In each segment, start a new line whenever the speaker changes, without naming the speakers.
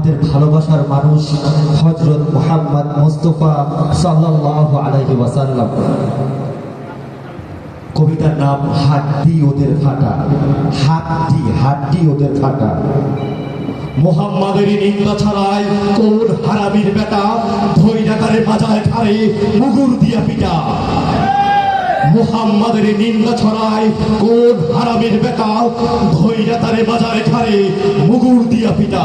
আমাদের ভালোবাসার মানুষ হজরত মোহাম্মদ মুস্তফা সাল্লাল্লাহু আলাইহি ওয়াসাল্লাম। কবিতার নাম হাড্ডি ওদের ফাটা, হাড্ডি হাড্ডি ওদের ফাটা।
মোহাম্মদের নিন্দা ছাড়াই কোন হারামির বেটা ধৈরাকারে মাজায় খারে মুগুর দিয়া পিটা। মোহাম্মদের নিন্দা ছড়ায় কোন হারামির বেটা ধৈরাতারে বাজারে খারে মুগুর দিয়া পিটা।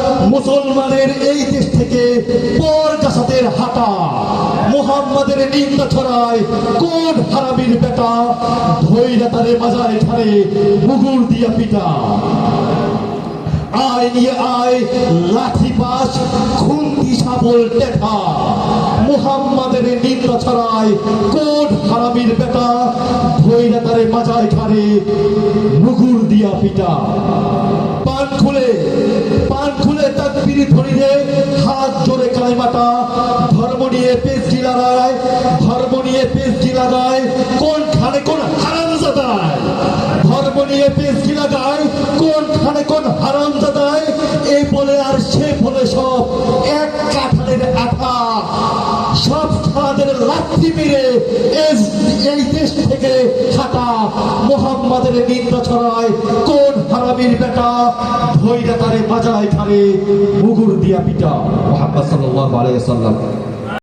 মুসলমানের এই দেশ থেকে পর কাসাদের হাঁটা। মোহাম্মদের নিন্দা ছড়ায় কোন হারামির বেটা? ধৈরা তারে মাজারে ঠারে মুগুর দিয়া পিটা। আয় নিয়ে আয় লাঠি পাশ খুন্তি সাবল টেঠা। মুহাম্মাদের নিন্দা ছড়ায় কোন হারামির বেটা? ধৈরা তারে মাজায় খারে মুগুর দিয়া পিটা। নিয়ে পেস্টি লাগায় ধর্ম নিয়ে পেস্টি লাগায় কোন খানে কোন ধর্ম নিয়ে কোন খানে কোন এই বলে আর সে বলে সব, এক কাঠালের আঠা। সব লাঠি মেরে এই দেশ থেকে ছাটা মোহাম্মদের নিন্দা ছড়ায়। কোন হারামির বেটা ধৈরা তারে বাজায় খারে মুগুর দিয়া পিটা,
মোহাম্মদ ওয়াসাল্লাম।